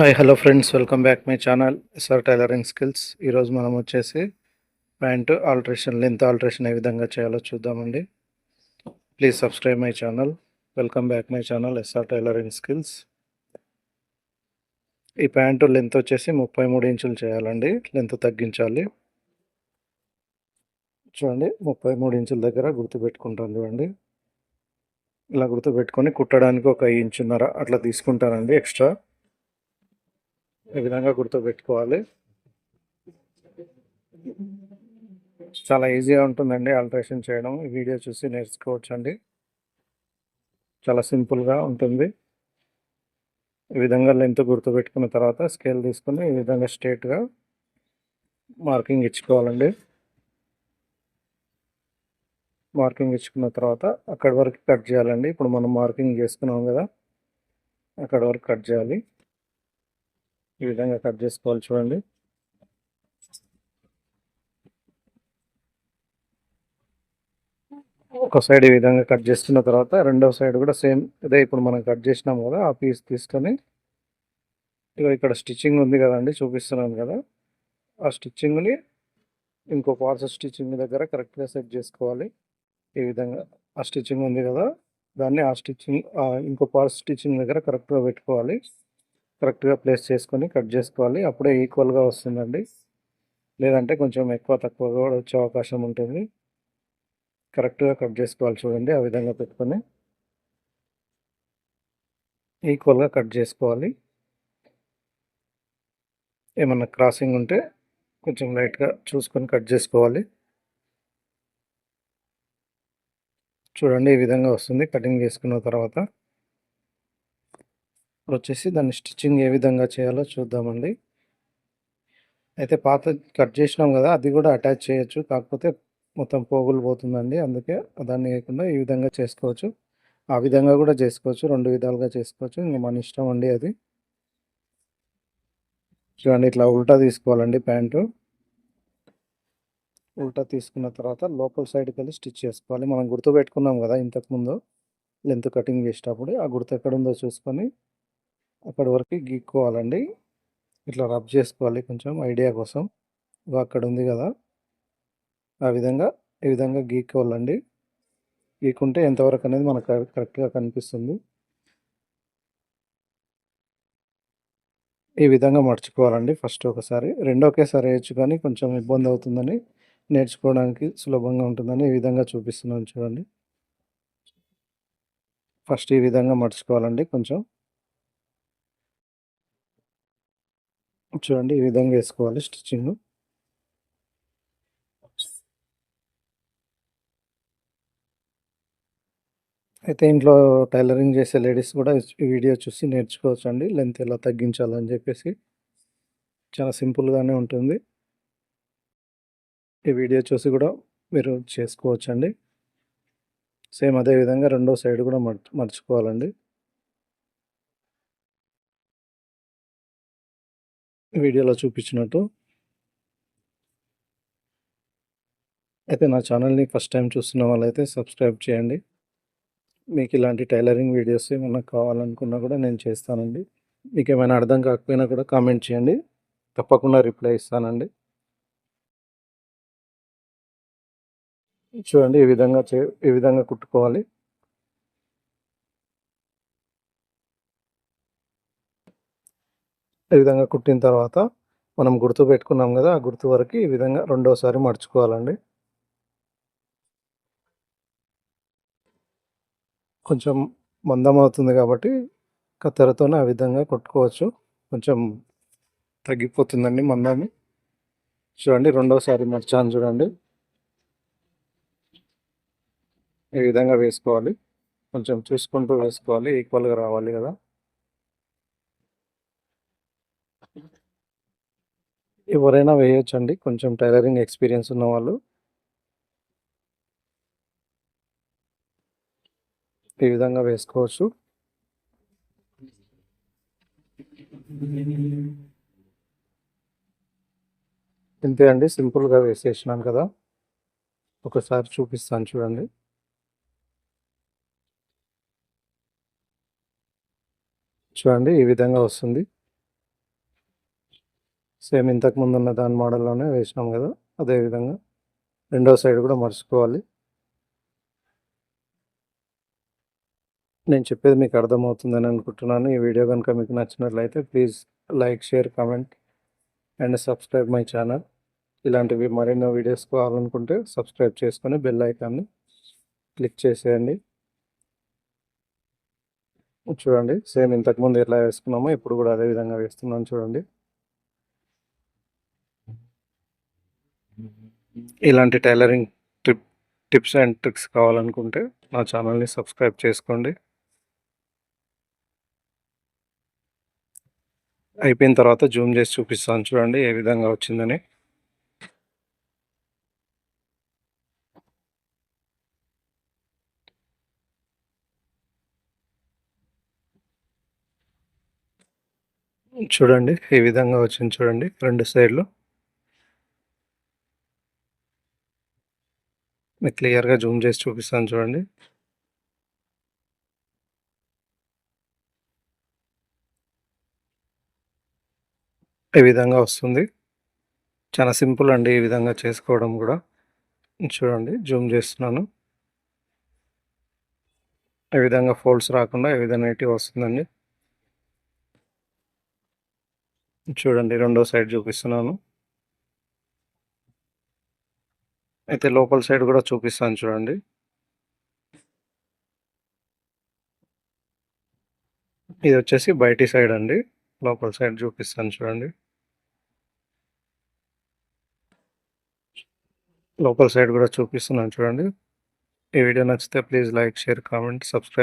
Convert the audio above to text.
Hi hello friends welcome back my channel SR tailoring skills ఈరోజు మనం వచ్చేసి pant alteration length alteration ఏ విధంగా చేయాలో చూద్దామండి. Please subscribe my channel welcome back my channel SR tailoring skills ఈ pant length వచ్చేసి ముప్పై మూడు ఇంచులు చేయాలండి. లెంత్ తగ్గించాలి. చూడండి ముప్పై మూడు ఇంచుల దగ్గర గుర్తుపెట్టుకుంటాను చూడండి. ఇలా గుర్తుపెట్టుకొని కుట్టడానికి ఒక ఇంచున్నర అట్లా తీసుకుంటానండి ఎక్స్ట్రా. ఈ విధంగా గుర్తుపెట్టుకోవాలి? చాలా ఈజీగా ఉంటుందండి ఆల్ట్రేషన్ చేయడం. ఈ వీడియో చూసి నేర్చుకోవచ్చు అండి చాలా సింపుల్గా ఉంటుంది. ఈ విధంగా లెంత్ గుర్తుపెట్టుకున్న తర్వాత స్కేల్ తీసుకొని ఈ విధంగా స్ట్రేట్గా మార్కింగ్ ఇచ్చుకోవాలండి. మార్కింగ్ ఇచ్చుకున్న తర్వాత అక్కడి వరకు కట్ చేయాలండి. ఇప్పుడు మనం మార్కింగ్ చేసుకున్నాం కదా అక్కడ వరకు కట్ చేయాలి. ఈ విధంగా కట్ చేసుకోవాలి చూడండి. ఒక సైడ్ ఈ విధంగా కట్ చేసుకున్న తర్వాత రెండవ సైడ్ కూడా సేమ్ ఇదే ఇప్పుడు మనం కట్ చేసినాం కదా ఆ పీస్ తీసుకొని ఇక ఇక్కడ స్టిచ్చింగ్ ఉంది కదండి చూపిస్తున్నాను కదా. ఆ స్టిచ్చింగ్ని ఇంకో పార్ట్స్ స్టిచ్చింగ్ దగ్గర కరెక్ట్గా సెట్ చేసుకోవాలి. ఈ విధంగా ఆ స్టిచ్చింగ్ ఉంది కదా దాన్ని ఆ స్టిచ్చింగ్ ఇంకో పార్ట్స్ స్టిచ్చింగ్ దగ్గర కరెక్ట్గా పెట్టుకోవాలి. కరెక్ట్గా ప్లేస్ చేసుకొని కట్ చేసుకోవాలి. అప్పుడే ఈక్వల్గా వస్తుందండి. లేదంటే కొంచెం ఎక్కువ తక్కువ కూడా వచ్చే అవకాశం ఉంటుంది. కరెక్ట్గా కట్ చేసుకోవాలి చూడండి ఆ విధంగా పెట్టుకొని. ఈక్వల్గా కట్ చేసుకోవాలి. ఏమన్నా క్రాసింగ్ ఉంటే కొంచెం లైట్గా చూసుకొని కట్ చేసుకోవాలి. చూడండి ఈ విధంగా వస్తుంది కటింగ్ చేసుకున్న తర్వాత. వచ్చేసి దాన్ని స్టిచ్చింగ్ ఏ విధంగా చేయాలో చూద్దామండి. అయితే పాత కట్ చేసినాం కదా అది కూడా అటాచ్ చేయొచ్చు. కాకపోతే మొత్తం పోగులు పోతుందండి. అందుకే దాన్ని వేయకుండా ఈ విధంగా చేసుకోవచ్చు. ఆ విధంగా కూడా చేసుకోవచ్చు. రెండు విధాలుగా చేసుకోవచ్చు. ఇంకా మన ఇష్టం అండి అది. చూడండి ఇట్లా ఉల్టా తీసుకోవాలండి ప్యాంటు. ఉల్టా తీసుకున్న తర్వాత లోపల సైడ్కి వెళ్ళి స్టిచ్ చేసుకోవాలి. మనం గుర్తు పెట్టుకున్నాం కదా ఇంతకుముందు లెంత్ కటింగ్ చేసేటప్పుడు. ఆ గుర్తు ఎక్కడ ఉందో చూసుకొని అక్కడి వరకు గీక్కోవాలండి. ఇట్లా రబ్ చేసుకోవాలి కొంచెం ఐడియా కోసం. అక్కడ ఉంది కదా. ఆ విధంగా ఈ విధంగా గీక్కోవాలండి. గీక్కుంటే ఎంతవరకు అనేది మనకు కరెక్ట్గా కనిపిస్తుంది. ఈ విధంగా మర్చుకోవాలండి ఫస్ట్ ఒకసారి. రెండో ఒకేసారి వేయచ్చు కానీ కొంచెం ఇబ్బంది అవుతుందని నేర్చుకోవడానికి సులభంగా ఉంటుందని ఈ విధంగా చూపిస్తున్నాను చూడండి. ఫస్ట్ ఈ విధంగా మర్చుకోవాలండి కొంచెం. చూడండి ఈ విధంగా వేసుకోవాలి స్టిచ్చింగ్. అయితే ఇంట్లో టైలరింగ్ చేసే లేడీస్ కూడా ఈ వీడియో చూసి నేర్చుకోవచ్చు అండి లెంత్ ఎలా తగ్గించాలని చెప్పేసి. చాలా సింపుల్గానే ఉంటుంది. ఈ వీడియో చూసి కూడా మీరు చేసుకోవచ్చు అండి సేమ్ అదే విధంగా రెండో సైడ్ కూడా మర్చిపోవాలండి వీడియోలో చూపించినట్టు. అయితే నా ఛానల్ని ఫస్ట్ టైం చూస్తున్న వాళ్ళైతే సబ్స్క్రైబ్ చేయండి. మీకు ఇలాంటి టైలరింగ్ వీడియోస్ ఏమైనా కావాలనుకున్నా కూడా నేను చేస్తానండి. మీకు ఏమైనా అర్థం కాకపోయినా కూడా కామెంట్ చేయండి. తప్పకుండా రిప్లై ఇస్తానండి. చూడండి ఈ విధంగా చే ఈ విధంగా కుట్టుకోవాలి. ఈ విధంగా కుట్టిన తర్వాత మనం గుర్తు పెట్టుకున్నాం కదా ఆ గుర్తు వరకు ఈ విధంగా రెండోసారి మర్చుకోవాలండి కొంచెం మందం అవుతుంది కాబట్టి కత్తెరతోనే ఆ విధంగా కొట్టుకోవచ్చు. కొంచెం తగ్గిపోతుందండి మందాన్ని. చూడండి రెండోసారి మర్చాను చూడండి. ఈ విధంగా వేసుకోవాలి. కొంచెం చూసుకుంటూ వేసుకోవాలి ఈక్వల్గా రావాలి కదా. ఎవరైనా వేయొచ్చండి. కొంచెం టైలరింగ్ ఎక్స్పీరియన్స్ ఉన్నవాళ్ళు ఈ విధంగా వేసుకోవచ్చు. ఇంతే అండి. సింపుల్గా వేసేసినాను కదా. ఒకసారి చూపిస్తాను చూడండి. చూడండి ఈ విధంగా వస్తుంది. సేమ్ ఇంతకుముందు ఉన్న దాని మోడల్లోనే వేసినాం కదా అదే విధంగా రెండో సైడ్ కూడా మర్చుకోవాలి. నేను చెప్పేది మీకు అర్థమవుతుందని అనుకుంటున్నాను. ఈ వీడియో కనుక మీకు నచ్చినట్లయితే please like share comment and subscribe my channel. ఇలాంటివి మరెన్నో వీడియోస్ కావాలనుకుంటే సబ్స్క్రైబ్ చేసుకొని బెల్ ఐకాన్ని క్లిక్ చేసేయండి. చూడండి సేమ్ ఇంతకుముందు ఎలా వేసుకున్నామో ఇప్పుడు కూడా అదే విధంగా వేస్తున్నాను చూడండి. ఇలాంటి tailoring tip tips and tricks కావాలనుకుంటే నా ఛానల్ని సబ్స్క్రైబ్ చేసుకోండి. అయిపోయిన తర్వాత జూమ్ చేసి చూపిస్తాను చూడండి ఏ విధంగా వచ్చిందని. చూడండి ఈ విధంగా వచ్చింది చూడండి రెండు సైడ్లు. మీకు క్లియర్గా జూమ్ చేసి చూపిస్తాను చూడండి. ఈ విధంగా వస్తుంది. చాలా సింపుల్ అండి ఈ విధంగా చేసుకోవడం కూడా. చూడండి జూమ్ చేస్తున్నాను. ఈ విధంగా ఫోల్డ్స్ రాకుండా ఈ విధంగా నీట్గా వస్తుందండి. చూడండి రెండో సైడ్ చూపిస్తున్నాను. అయితే లోపల సైడ్ కూడా చూపిస్తాను చూడండి. ఇది వచ్చేసి బయటి సైడ్ అండి. లోపల సైడ్ చూపిస్తాను చూడండి. లోపల సైడ్ కూడా చూపిస్తున్నాను చూడండి. ఈ వీడియో నచ్చితే please like share comment subscribe